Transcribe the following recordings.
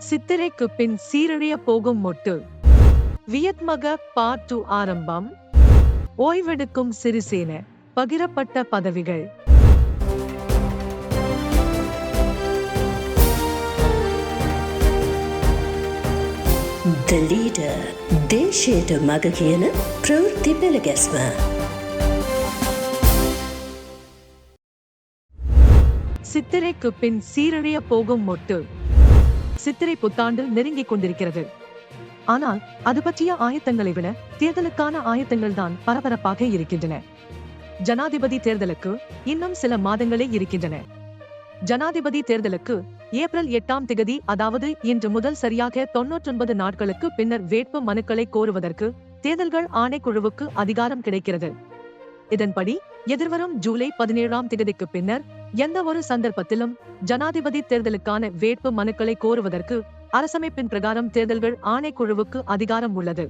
சித்திரைக்கு பின் சீரழிய போகும் மொட்டு வியத்மக part two ஆரம்பம் ஓய்வெடுக்கும் சிறிசேன பகிரப்பட்ட பதவிகள் The leader දේශයට මග කියන ප්‍රවෘත්ති පෙළගැස්ම. சித்திரைக்கு பின் சீரழிய போகும் மொட்டு சித்திரை புத்தாண்டு நெருங்கிக் கொண்டிருக்கிறது. ஆனால் அது பற்றிய ஆயத்தங்களை விட தேர்தலுக்கான ஆயத்தங்கள் தான் பரபரப்பாக இருக்கின்றன. ஜனாதிபதி தேர்தலுக்கு இன்னும் சில மாதங்களே இருக்கின்றன. ஜனாதிபதி தேர்தலுக்கு ஏப்ரல் எட்டாம் திகதி அதாவது இன்று முதல் சரியாக தொன்னூற்றொன்பது நாட்களுக்கு பின்னர் வேட்பு மனுக்களை கோருவதற்கு தேர்தல்கள் ஆணைக்குழுவுக்கு அதிகாரம் கிடைக்கிறது. இதன்படி எதிர்வரும் ஜூலை பதினேழாம் தேதிக்கு பின்னர் எந்த ஒரு சந்தர்ப்பத்திலும் ஜனாதிபதி தேர்தலுக்கான வேட்பு மனுக்களை கோருவதற்கு அரசமைப்பின் பிரகாரம் தேர்தல்கள் ஆணைக்குழுவுக்கு அதிகாரம் உள்ளது.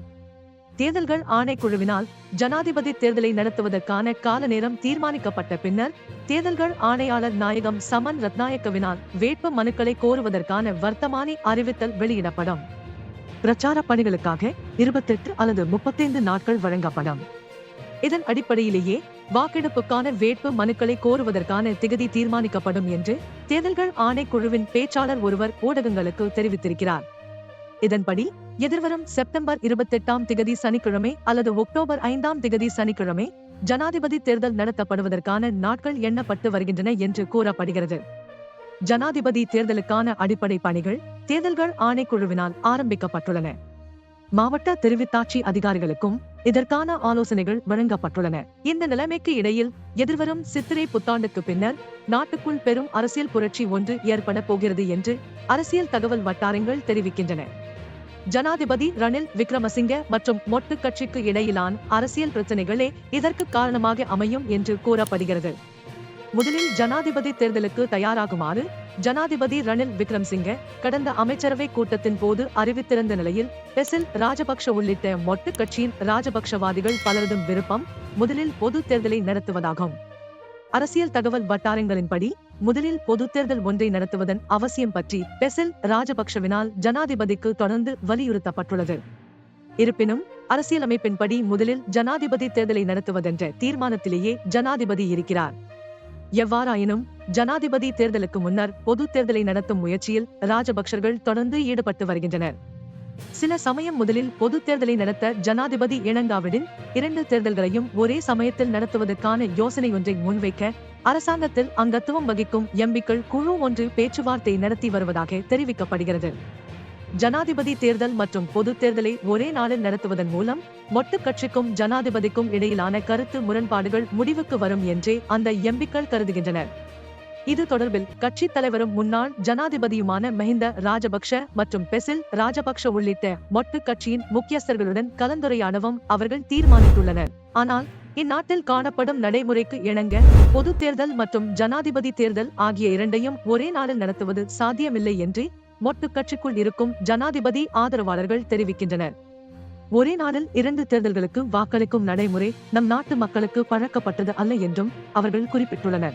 தேர்தல்கள் ஆணைக்குழுவினால் ஜனாதிபதி தேர்தலை நடத்துவதற்கான கால நேரம் தீர்மானிக்கப்பட்ட பின்னர் தேர்தல்கள் ஆணையாளர் நாயகம் சமன் ரத்நாயக்கவினால் வேட்பு மனுக்களை கோருவதற்கான வர்த்தமானி அறிவித்தல் வெளியிடப்படும். பிரச்சார பணிகளுக்காக இருபத்தெட்டு அல்லது முப்பத்தைந்து நாட்கள் வழங்கப்படும். இதன் அடிப்படையிலேயே வாக்கெடுப்புக்கான வேட்பு மனுக்களை கோருவதற்கான திகதி தீர்மானிக்கப்படும் என்று தேர்தல்கள் ஆணைக்குழுவின் பேச்சாளர் ஒருவர் ஊடகங்களுக்கு தெரிவித்திருக்கிறார். இதன்படி எதிர்வரும் செப்டம்பர் இருபத்தெட்டாம் திகதி சனிக்கிழமை அல்லது அக்டோபர் ஐந்தாம் திகதி சனிக்கிழமை ஜனாதிபதி தேர்தல் நடத்தப்படுவதற்கான நாட்கள் எண்ணப்பட்டு வருகின்றன என்று கூறப்படுகிறது. ஜனாதிபதி தேர்தலுக்கான அடிப்படை பணிகள் தேர்தல்கள் ஆணைக்குழுவினால் ஆரம்பிக்கப்பட்டுள்ளன. மாவட்ட தெரிவித்தாட்சி அதிகாரிகளுக்கும் இதற்கான ஆலோசனைகள் வழங்கப்பட்டுள்ளன. இந்த நிலைமைக்கு இடையில் எதிர்வரும் சித்திரை புத்தாண்டுக்கு பின்னர் நாட்டுக்குள் பெரும் அரசியல் புரட்சி ஒன்று ஏற்பட போகிறது என்று அரசியல் தகவல் வட்டாரங்கள் தெரிவிக்கின்றன. ஜனாதிபதி ரணில் விக்ரமசிங்க மற்றும் மொட்டு கட்சிக்கு இடையிலான அரசியல் பிரச்சனைகளே இதற்கு காரணமாக அமையும் என்று கூறப்படுகிறது. முதலில் ஜனாதிபதி தேர்தலுக்கு தயாராகுமாறு ஜனாதிபதி ரணில் விக்ரம்சிங்க கடந்த அமைச்சரவை கூட்டத்தின் போது அறிவித்திருந்த நிலையில் பெசில் ராஜபக்ஷ உள்ளிட்ட மொட்டு கட்சியின் ராஜபக்ஷவாதிகள் பலரதும் விருப்பம் முதலில் பொது தேர்தலை நடத்துவதாகும். அரசியல் தகவல் வட்டாரங்களின்படி முதலில் பொது தேர்தல் ஒன்றை நடத்துவதன் அவசியம் பற்றி பெசில் ராஜபக்ஷவினால் ஜனாதிபதிக்கு தொடர்ந்து வலியுறுத்தப்பட்டுள்ளது. இருப்பினும் அரசியலமைப்பின்படி முதலில் ஜனாதிபதி தேர்தலை நடத்துவதென்ற தீர்மானத்திலேயே ஜனாதிபதி இருக்கிறார். எவ்வாறாயினும் ஜனாதிபதி தேர்தலுக்கு முன்னர் பொது தேர்தலை நடத்தும் முயற்சியில் ராஜபக்சர்கள் தொடர்ந்து ஈடுபட்டு வருகின்றனர். சில சமயம் முதலில் பொது தேர்தலை நடத்த ஜனாதிபதி இணங்காவிடின் இரண்டு தேர்தல்களையும் ஒரே சமயத்தில் நடத்துவதற்கான யோசனை ஒன்றை முன்வைக்க அரசாங்கத்தில் அங்கத்துவம் வகிக்கும் எம்பிக்கள் குழு ஒன்று பேச்சுவார்த்தை நடத்தி வருவதாக தெரிவிக்கப்படுகிறது. ஜனாதிபதி தேர்தல் மற்றும் பொது தேர்தலை ஒரே நாளில் நடத்துவதன் மூலம் மொட்டு கட்சிக்கும் ஜனாதிபதிக்கும் இடையிலான கருத்து முரண்பாடுகள் முடிவுக்கு வரும் என்றே அந்த எம்பிக்கள் கருதுகின்றனர். இது தொடர்பில் கட்சி தலைவரும் முன்னாள் ஜனாதிபதியுமான மஹிந்த ராஜபக்ஷ மற்றும் பெசில் ராஜபக்ஷ உள்ளிட்ட மொட்டு கட்சியின் முக்கியஸ்தர்களுடன் கலந்துரையாடவும் அவர்கள் தீர்மானித்துள்ளனர். ஆனால் இந்நாட்டில் காணப்படும் நடைமுறைக்கு இணங்க பொது தேர்தல் மற்றும் ஜனாதிபதி தேர்தல் ஆகிய இரண்டையும் ஒரே நாளில் நடத்துவது சாத்தியமில்லை என்று மொட்டு கட்சிக்குள் இருக்கும் ஜனாதிபதி ஆதரவாளர்கள் தெரிவிக்கின்றனர். ஒரே நாளில் இரண்டு தேர்தல்களுக்கு வாக்களிக்கும் நடைமுறை நம் நாட்டு மக்களுக்கு பழக்கப்பட்டது அல்ல என்றும் அவர்கள் குறிப்பிட்டுள்ளனர்.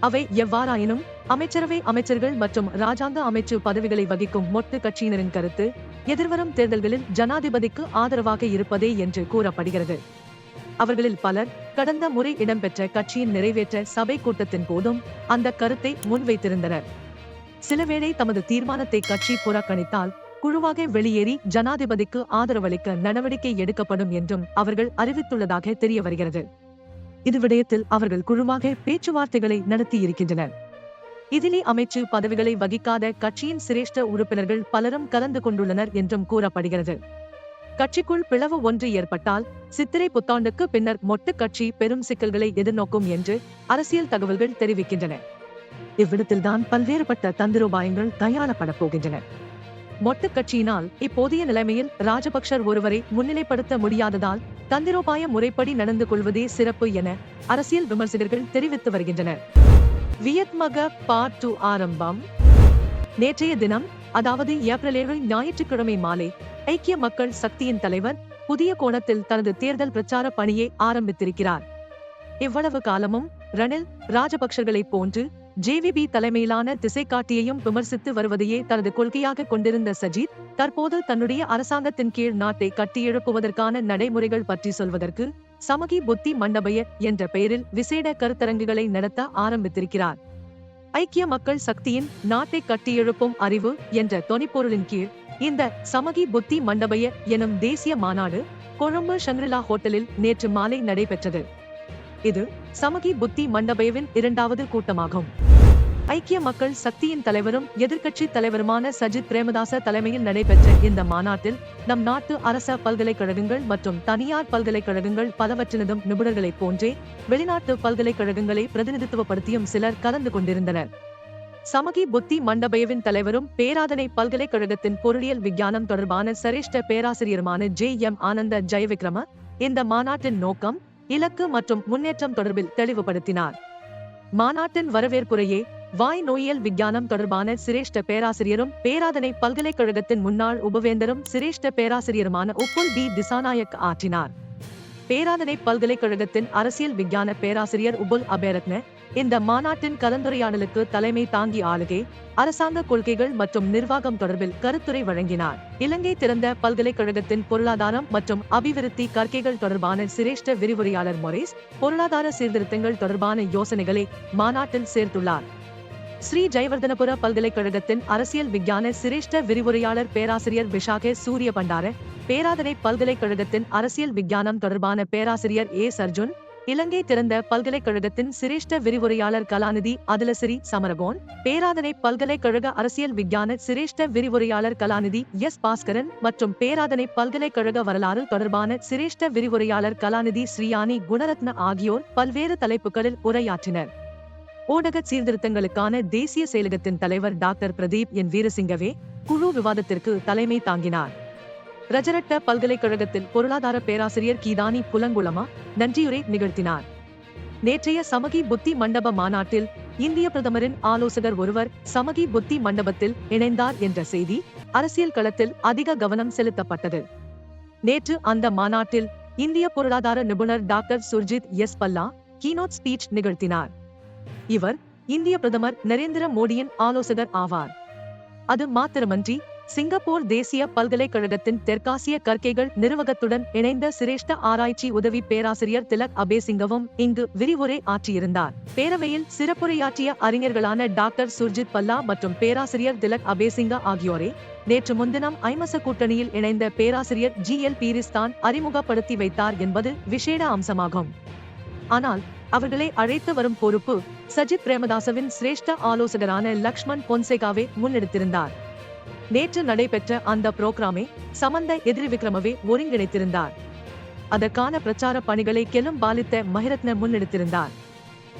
அவை எவ்வாறாயினும் அமைச்சரவை அமைச்சர்கள் மற்றும் ராஜாங்க அமைச்சு பதவிகளை வகிக்கும் மொட்டு கட்சியினரின் கருத்து எதிர்வரும் தேர்தல்களில் ஜனாதிபதிக்கு ஆதரவாக இருப்பதே என்று கூறப்படுகிறது. அவர்களில் பலர் கடந்த முறை இடம்பெற்ற கட்சியின் நிறைவேற்ற சபை கூட்டத்தின் போதும் அந்த கருத்தை முன்வைத்திருந்தனர். சிலவேளை தமது தீர்மானத்தை கட்சி புறக்கணித்தால் குழுவாக வெளியேறி ஜனாதிபதிக்கு ஆதரவளிக்க நடவடிக்கை எடுக்கப்படும் என்றும் அவர்கள் அறிவித்துள்ளதாக தெரிய வருகிறது இது விடயத்தில் அவர்கள் குழுவாக பேச்சுவார்த்தைகளை நடத்தி இருக்கின்றனர் இதிலே அமைச்சு பதவிகளை வகிக்காத கட்சியின் சிரேஷ்ட உறுப்பினர்கள் பலரும் கலந்து கொண்டுள்ளனர் என்றும் கூறப்படுகிறது. கட்சிக்குள் பிளவு ஒன்று ஏற்பட்டால் சித்திரை புத்தாண்டுக்கு பின்னர் மொட்டு கட்சி பெரும் சிக்கல்களை எதிர்நோக்கும் என்று அரசியல் தகவல்கள் தெரிவிக்கின்றன. இவ்விடத்தில்தான் பல்வேறுபட்ட தந்திரோபாயங்கள் தயாரப்பட போகின்றன. மொத்த கட்சியினால் இப்போதைய நிலைமையில் ராஜபக்சர் ஒருவரை முன்னிலைப்படுத்த முடியாததால் தந்திரோபாய முறைப்படி நடந்து கொள்வதே சிறப்பு என அரசியல் விமர்சகர்கள் தெரிவித்து வருகின்றனர். வியத்மக பார்ட் டூ ஆரம்பம். நேற்றைய தினம் அதாவது ஏப்ரல் ஏழு ஞாயிற்றுக்கிழமை மாலை ஐக்கிய மக்கள் சக்தியின் தலைவர் புதிய கோணத்தில் தனது தேர்தல் பிரச்சார பணியை ஆரம்பித்திருக்கிறார். இவ்வளவு காலமும் ரணில் ராஜபக்சர்களை போன்று ஜேவிபி தலைமையிலான திசைக்காட்டியையும் விமர்சித்து வருவதையே தனது கொள்கையாக கொண்டிருந்த சஜித் தற்போது தன்னுடைய அரசாங்கத்தின் கீழ் நாட்டை கட்டியெழுப்புவதற்கான நடைமுறைகள் பற்றி சொல்வதற்கு சமகி புத்தி மண்டபய என்ற பெயரில் விசேட கருத்தரங்குகளை நடத்த ஆரம்பித்திருக்கிறார். ஐக்கிய மக்கள் சக்தியின் நாட்டை கட்டியெழுப்பும் அறிவு என்ற தொனிப்பொருளின் கீழ் இந்த சமகி புத்தி மண்டபய எனும் தேசிய மாநாடு கொழும்பு ஷங்ரிலா ஹோட்டலில் நேற்று மாலை நடைபெற்றது. இது சமகி புத்தி மண்டபேவின் இரண்டாவது கூட்டமாகும். ஐக்கிய மக்கள் சக்தியின் தலைவரும் எதிர்க்கட்சி தலைவருமான சஜித் பிரேமதாச தலைமையில் நடைபெற்ற இந்த மாநாட்டில் நம் நாட்டு அரச பல்கலைக்கழகங்கள் மற்றும் தனியார் பல்கலைக்கழகங்கள் பலவற்றினதும் நிபுணர்களைப் போன்றே வெளிநாட்டு பல்கலைக்கழகங்களை பிரதிநிதித்துவப்படுத்தியும் சிலர் கலந்து கொண்டிருந்தனர். சமகி புத்தி மண்டபேவின் தலைவரும் பேராதனை பல்கலைக்கழகத்தின் பொருளியல் விஞ்ஞானம் தொடர்பான சிரேஷ்ட பேராசிரியருமான ஜே எம் ஆனந்த ஜெயவிக்ரம இந்த மாநாட்டின் நோக்கம் இலக்கு மற்றும் முன்னேற்றம் தொடர்பில் தெளிவுபடுத்தினார். மாநாட்டின் வரவேற்புரையே வாய் நோயியல் விஞ்ஞானம் தொடர்பான சிரேஷ்ட பேராசிரியரும் பேராதனை பல்கலைக்கழகத்தின் முன்னாள் உபவேந்தரும் சிரேஷ்ட பேராசிரியருமான உப்புல் டி திசாநாயக் ஆற்றினார். பேராதனை பல்கலைக்கழகத்தின் அரசியல் விஞ்ஞான பேராசிரியர் உபுல் அபேரத்ன இந்த மாநாட்டின் கலந்துரையாடலுக்கு தலைமை தாங்கி ஆளுகை அரசாங்க கொள்கைகள் மற்றும் நிர்வாகம் தொடர்பில் கருத்துரை வழங்கினார். இலங்கை திறந்த பல்கலைக்கழகத்தின் பொருளாதாரம் மற்றும் அபிவிருத்தி கற்கைகள் தொடர்பான சிரேஷ்ட விரிவுரையாளர் மொரேஸ் பொருளாதார சீர்திருத்தங்கள் தொடர்பான யோசனைகளை மாநாட்டில் சேர்த்துள்ளார். ஸ்ரீ ஜெயவர்தனபுர பல்கலைக்கழகத்தின் அரசியல் விஞ்ஞான சிரேஷ்ட விரிவுரையாளர் பேராசிரியர் விஷாகே சூரிய பண்டார பேராதனை பல்கலைக்கழகத்தின் அரசியல் விஞ்ஞானம் தொடர்பான பேராசிரியர் ஏ சர்ஜுன் இலங்கை திறந்த பல்கலைக்கழகத்தின் சிரேஷ்ட விரிவுரையாளர் கலாநிதி அதுலசிறி சமரகோன் பேராதனை பல்கலைக்கழக அரசியல் விஞ்ஞான சிரேஷ்ட விரிவுரையாளர் கலாநிதி எஸ் பாஸ்கரன் மற்றும் பேராதனை பல்கலைக்கழக வரலாறு தொடர்பான சிரேஷ்ட விரிவுரையாளர் கலாநிதி ஸ்ரீயானி குணரத்ன ஆகியோர் பல்வேறு தலைப்புகளில் உரையாற்றினர். ஊடக சீர்திருத்தங்களுக்கான தேசிய செயலகத்தின் தலைவர் டாக்டர் பிரதீப் என் வீரசிங்கவே குழு விவாதத்திற்கு தலைமை தாங்கினார். ரஜரட்ட பல்கலைக்கழகத்தின் பொருளாதார பேராசிரியர் கீதானி புலங்குளமா நன்றியுரை நிகழ்த்தினார். நேற்றைய சமகி புத்தி மண்டப மாநாட்டில் இந்திய பிரதமரின் ஆலோசகர் ஒருவர் சமகி புத்தி மண்டபத்தில் இணைந்தார் என்ற செய்தி அரசியல் களத்தில் அதிக கவனம் செலுத்தப்பட்டது. நேற்று அந்த மாநாட்டில் இந்திய பொருளாதார நிபுணர் doctor Surjit S Bhalla keynote speech நிகழ்த்தினார். இவர் இந்திய பிரதமர் நரேந்திர மோடியின் ஆலோசகர் ஆவார். அது மாத்திரமன்றி சிங்கப்பூர் தேசிய பல்கலைக்கழகத்தின் தெற்காசிய கற்கைகள் நிறுவகத்துடன் இணைந்த சிரேஷ்ட ஆராய்ச்சி உதவி பேராசிரியர் திலக் அபேசிங்கவும் இங்கு விரிவுரை ஆற்றியிருந்தார். பேரவையில் சிறப்புரையாற்றிய அறிஞர்களான டாக்டர் சுர்ஜித் பல்லா மற்றும் பேராசிரியர் திலக் அபேசிங்கா ஆகியோரே நேற்று முன்தினம் ஐமச கூட்டணியில் இணைந்த பேராசிரியர் ஜி. எல். பீரிஸ்தான் அறிமுகப்படுத்தி வைத்தார் என்பது விசேட அம்சமாகும். ஆனால் அவர்களை அழைத்து வரும் பொறுப்பு சஜித் பிரேமதாசவின் சிரேஷ்ட ஆலோசகரான லக்ஷ்மண் பொன்சேகாவே முன்னெடுத்திருந்தார். நேற்று நடைபெற்ற அந்த புரோகிராமை சமந்த எதிரி விக்ரமவே ஒருங்கிணைத்திருந்தார். அதற்கான பிரச்சார பணிகளை கெலும் பாலித்த மகிரத்ன முன்னெடுத்திருந்தார்.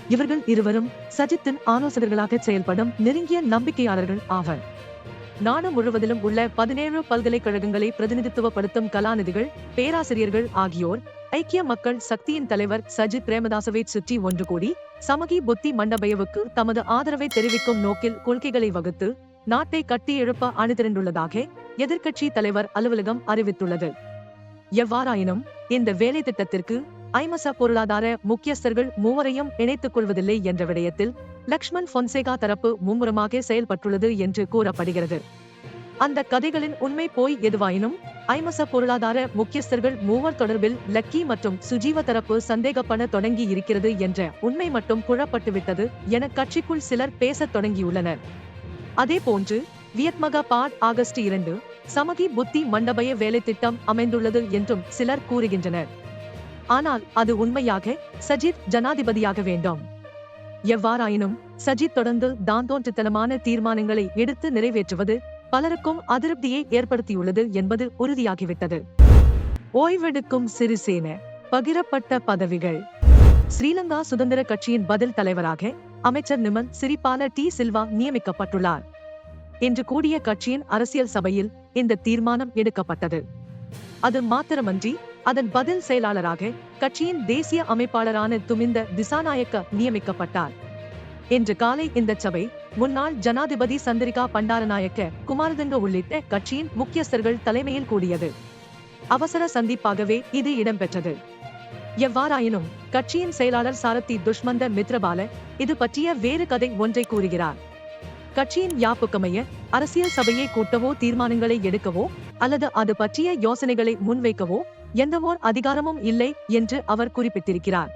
இவர்கள் இருவரும் சஜித்தின் ஆலோசகர்களாக செயல்படும் நெருங்கிய நம்பிக்கையாளர்கள் ஆவர். நாடு முழுவதிலும் உள்ள பதினேழு பல்கலைக்கழகங்களை பிரதிநிதித்துவப்படுத்தும் கலாநிதிகள் பேராசிரியர்கள் ஆகியோர் ஐக்கிய மக்கள் சக்தியின் தலைவர் சஜித் பிரேமதாசவை சுற்றி ஒன்று கூடி சமகி புத்தி மண்டபயவுக்கு தமது ஆதரவை தெரிவிக்கும் நோக்கில் கொள்கைகளை வகுத்து நாட்டை கட்டி எழுப்ப அணிதிரண்டுள்ளதாக எதிர்க்கட்சி தலைவர் அலுவலகம் அறிவித்துள்ளது. எவ்வாறாயினும் இந்த வேலை திட்டத்திற்கு ஐமச பொருளாதார முக்கியஸ்தர்கள் மூவரையும் இணைத்துக் கொள்வதில்லை என்ற விடயத்தில் லக்ஷ்மண் பொன்சேகா தரப்பு மும்முரமாக செயல்பட்டுள்ளது என்று கூறப்படுகிறது. அந்த கதைகளின் உண்மை போய் எதுவாயினும் ஐமச பொருளாதார முக்கியஸ்தர்கள் மூவர் தொடர்பில் லக்கி மற்றும் சுஜீவ தரப்பு சந்தேகப்பட தொடங்கி இருக்கிறது என்ற உண்மை மட்டும் புழப்பட்டுவிட்டது என கட்சிக்குள் சிலர் பேசத் தொடங்கியுள்ளனர். அதே போன்று வியத்மகா பாட் ஆகஸ்ட் இரண்டு சமதி புத்தி மண்டபய வேலை திட்டம் அமைந்துள்ளது என்றும் சிலர் கூறுகின்றனர். ஆனால் அது உண்மையாக சஜித் ஜனாதிபதியாக வேண்டும். எவ்வாறாயினும் சஜித் தொடர்ந்து தாந்தோன்றுத்தனமான தீர்மானங்களை எடுத்து நிறைவேற்றுவது பலருக்கும் அதிருப்தியை ஏற்படுத்தியுள்ளது என்பது உறுதியாகிவிட்டது. ஓய்வெடுக்கும் சிறிசேன பகிரப்பட்ட பதவிகள். ஸ்ரீலங்கா சுதந்திர கட்சியின் பதில் தலைவராக அமைச்சர் நிமல் சிரிப்பான டி சில்வா நியமிக்கப்பட்டுள்ளார். இன்று கூடிய கட்சியின் அரசியல் சபையில் இந்த தீர்மானம் எடுக்கப்பட்டது. அது மாத்திரமன்றி அதன் பதில் செயலாளராக கட்சியின் தேசிய அமைப்பாளரான துமிந்த திசாநாயக்க நியமிக்கப்பட்டார். இன்று காலை இந்த சபை முன்னாள் ஜனாதிபதி சந்திரிகா பண்டாரநாயக்க குமாரதங்க உள்ளிட்ட கட்சியின் முக்கியஸ்தர்கள் தலைமையில் கூடியது. அவசர சந்திப்பாகவே இது இடம்பெற்றது. எவ்வாறாயினும் கட்சியின் செயலாளர் சாரதி துஷ்மந்த மித்ரபால இது பற்றிய வேறு கதை ஒன்றை கூறுகிறார். கட்சியின் யாப்புக்கமைய அரசியல் சபையை கூட்டவோ தீர்மானங்களை எடுக்கவோ அல்லது அது பற்றிய யோசனைகளை முன்வைக்கவோ எந்தவோர் அதிகாரமும் இல்லை என்று அவர் குறிப்பிட்டிருக்கிறார்.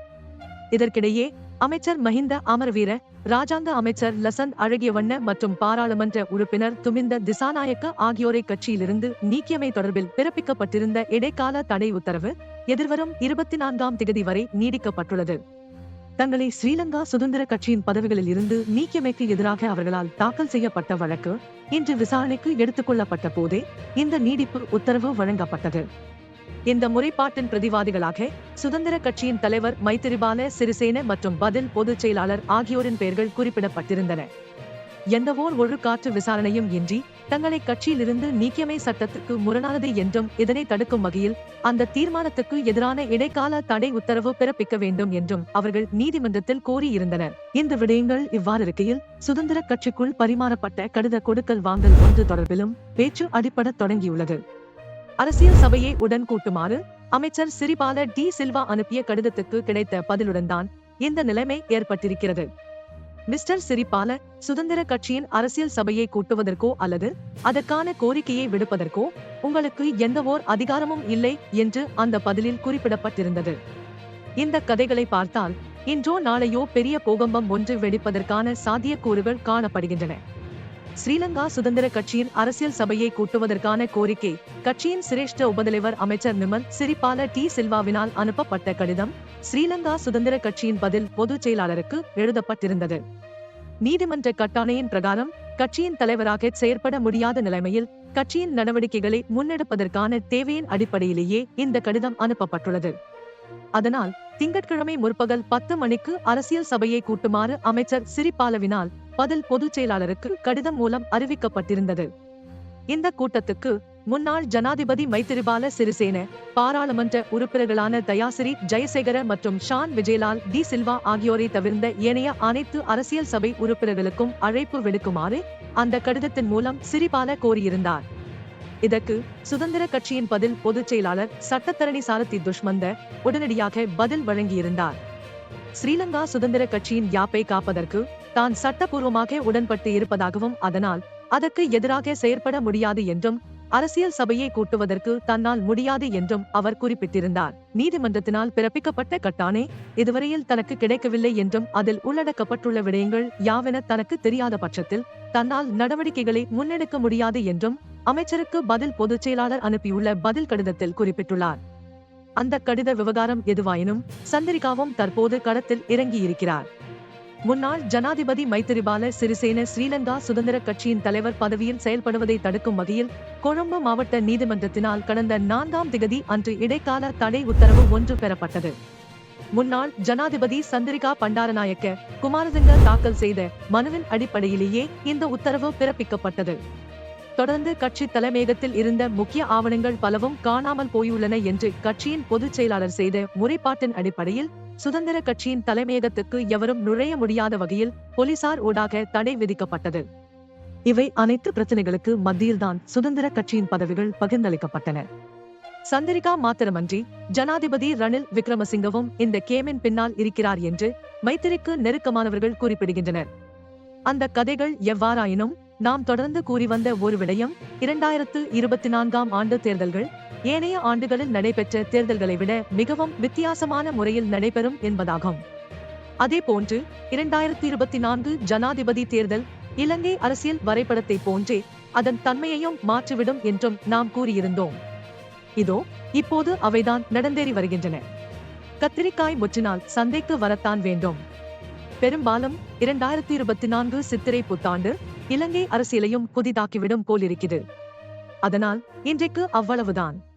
இதற்கிடையே அமைச்சர் மஹிந்த அமரவீர ராஜாங்க அமைச்சர் லசந்த் அழகியவண்ண மற்றும் பாராளுமன்ற உறுப்பினர் துமிந்த திசாநாயக்க ஆகியோரை கட்சியிலிருந்து நீக்கியமை தொடர்பில் பிறப்பிக்கப்பட்டிருந்த இடைக்கால தடை உத்தரவு எதிர்வரும் இருபத்தி நான்காம் திகதி வரை நீடிக்கப்பட்டுள்ளது. தங்களை ஸ்ரீலங்கா சுதந்திர கட்சியின் பதவிகளில் இருந்து நீக்கியமைக்கு எதிராக அவர்களால் தாக்கல் செய்யப்பட்ட வழக்கு இன்று விசாரணைக்கு எடுத்துக் கொள்ளப்பட்ட போதே இந்த நீடிப்பு உத்தரவு வழங்கப்பட்டது. இந்த முறைப்பாட்டின் பிரதிவாதிகளாக சுதந்திர கட்சியின் தலைவர் மைத்திரிபால சிறிசேன மற்றும் பதில் பொதுச் செயலாளர் ஆகியோரின் பெயர்கள் குறிப்பிடப்பட்டிருந்தன. எந்தவோர் ஒழுக்காற்று விசாரணையும் இன்றி தங்களை கட்சியிலிருந்து நீக்கியமை சட்டத்துக்கு முரணானது என்றும் இதனை தடுக்கும் வகையில் அந்த தீர்மானத்துக்கு எதிரான இடைக்கால தடை உத்தரவு பிறப்பிக்க வேண்டும் என்றும் அவர்கள் நீதிமன்றத்தில் கோரியிருந்தனர். இந்த விடயங்கள் இவ்வாறு இருக்கையில் சுதந்திர கட்சிக்குள் பரிமாறப்பட்ட கடித கொடுக்கல் வாங்கல் ஒன்று தொடர்பிலும் பேச்சு அடிப்படத் தொடங்கியுள்ளது. அரசியல் சபையை உடன் கூட்டுமாறு அமைச்சர் சிறிபால டி சில்வா அனுப்பிய கடிதத்துக்கு கிடைத்த பதிலுடன் தான் இந்த நிலைமை ஏற்பட்டிருக்கிறது. மிஸ்டர் சிரிபால சுதந்திர கட்சியின் அரசியல் சபையை கூட்டுவதற்கோ அல்லது அதற்கான கோரிக்கையை விடுப்பதற்கோ உங்களுக்கு எந்தவோர் அதிகாரமும் இல்லை என்று அந்த பதிலில் குறிப்பிடப்பட்டிருந்தது. இந்த கதைகளை பார்த்தால் இன்றோ நாளையோ பெரிய பூகம்பம் ஒன்று வெடிப்பதற்கான சாத்தியக்கூறுகள் காணப்படுகின்றன. ஸ்ரீலங்கா சுதந்திர கட்சியின் அரசியல் சபையை கூட்டுவதற்கான கோரிக்கை கட்சியின் சிரேஷ்ட உபதலைவர் அமைச்சர் நிமல் சிரிபால டி சில்வாவினால் அனுப்பப்பட்ட கடிதம் ஸ்ரீலங்கா சுதந்திர கட்சியின் பதில் பொதுச் செயலாளருக்கு எழுதப்பட்டிருந்தது. நீதிமன்ற கட்டாணையின் பிரகாரம் கட்சியின் தலைவராக செயற்பட முடியாத நிலைமையில் கட்சியின் நடவடிக்கைகளை முன்னெடுப்பதற்கான தேவையின் அடிப்படையிலேயே இந்த கடிதம் அனுப்பப்பட்டுள்ளது. அதனால் திங்கட்கிழமை முற்பகல் பத்து மணிக்கு அரசியல் சபையை கூட்டுமாறு அமைச்சர் சிரிபாலவினால் பதில் பொதுச் செயலாளருக்கு கடிதம் மூலம் அறிவிக்கப்பட்டிருந்தது. இந்த கூட்டத்துக்கு முன்னாள் ஜனாதிபதி மைத்திரிபால சிறிசேன பாராளுமன்ற உறுப்பினர்களான தயாசிரி ஜெயசேகர மற்றும் ஷான் விஜயலால் டி சில்வா ஆகியோரை தவிர்ந்த ஏனைய அனைத்து அரசியல் சபை உறுப்பினர்களுக்கும் அழைப்பு விடுக்குமாறு அந்த கடிதத்தின் மூலம் சிறிபால கோரியிருந்தார். இதற்கு சுதந்திர கட்சியின் பதில் பொதுச் செயலாளர் சட்டத்தரணி சாரதி துஷ்மந்த உடனடியாக பதில் வழங்கியிருந்தார். ஸ்ரீலங்கா சுதந்திர கட்சியின் யாப்பை காப்பதற்கு தான் சட்டபூர்வமாக உடன்பட்டு இருப்பதாகவும் அதனால் அதற்கு எதிராக செயற்பட முடியாது என்றும் அரசியல் சபையை கூட்டுவதற்கு தன்னால் முடியாது என்றும் அவர் குறிப்பிட்டிருந்தார். நீதிமன்றத்தினால் பிறப்பிக்கப்பட்ட கட்டானே இதுவரையில் தனக்கு கிடைக்கவில்லை என்றும் அதில் உள்ளடக்கப்பட்டுள்ள விடயங்கள் யாவென தனக்கு தெரியாத பட்சத்தில் தன்னால் நடவடிக்கைகளை முன்னெடுக்க முடியாது என்றும் அமைச்சருக்கு பதில் பொதுச் செயலாளர் அனுப்பியுள்ள பதில் கடிதத்தில் குறிப்பிட்டுள்ளார். அந்த கடித விவகாரம் எதுவாயினும் சந்திரிகாவும் தற்போது களத்தில் இறங்கியிருக்கிறார். முன்னாள் ஜனாதிபதி மைத்திரிபால சிறிசேன ஸ்ரீலங்கா சுதந்திர கட்சியின் தலைவர் பதவியில் செயல்படுவதை தடுக்கும் வகையில் கொழும்பு மாவட்ட நீதிமன்றத்தினால் கடந்த நான்காம் திகதி அன்று இடைக்கால தடை உத்தரவு ஒன்று பெறப்பட்டது. முன்னாள் ஜனாதிபதி சந்திரிகா பண்டாரநாயக்க குமாரசிங்க தாக்கல் செய்த மனுவின் அடிப்படையிலேயே இந்த உத்தரவு பிறப்பிக்கப்பட்டது. தொடர்ந்து கட்சி தலைமையகத்தில் இருந்த முக்கிய ஆவணங்கள் பலவும் காணாமல் போயுள்ளன என்று கட்சியின் பொதுச் செயலாளர் செய்த முறைப்பாட்டின் அடிப்படையில் சுதந்திர கட்சியின் தலைமையகத்துக்கு எவரும் நுழைய முடியாத வகையில் போலீசார் ஊடாக தடை விதிக்கப்பட்டது. இவை அனைத்து பிரச்சனைகளுக்கு மத்தியில்தான் சுதந்திர கட்சியின் பதவிகள் பகிர்ந்தளிக்கப்பட்டன. சந்திரிகா மாத்திரமன்றி ஜனாதிபதி ரணில் விக்ரமசிங்கவும் இந்த கேமின் பின்னால் இருக்கிறார் என்று மைத்திரிக்கு நெருக்கமானவர்கள் குறிப்பிடுகின்றனர். அந்த கதைகள் எவ்வாறாயினும் நாம் தொடர்ந்து கூறி வந்த ஒரு விடயம் இரண்டாயிரத்து இருபத்தி நான்காம் ஆண்டு தேர்தல்கள் ஏனைய ஆண்டுகளில் நடைபெற்ற தேர்தல்களை விட மிகவும் வித்தியாசமான முறையில் நடைபெறும் என்பதாகும். அதே போன்று இரண்டாயிரத்தி இருபத்தி நான்கு ஜனாதிபதி தேர்தல் இலங்கை அரசியல் வரைபடத்தை போன்றே அதன் தன்மையையும் மாற்றிவிடும் என்றும் நாம் கூறியிருந்தோம். இதோ இப்போது அவைதான் நடந்தேறி வருகின்றன. கத்திரிக்காய் முற்றினால் சந்தைக்கு வரத்தான் வேண்டும். பெரும்பாலும் இரண்டாயிரத்தி இருபத்தி நான்கு சித்திரை புத்தாண்டு இலங்கை அரசியலையும் புதிதாக்கிவிடும் போலிருக்கிறது. அதனால் இன்றைக்கு அவ்வளவுதான்.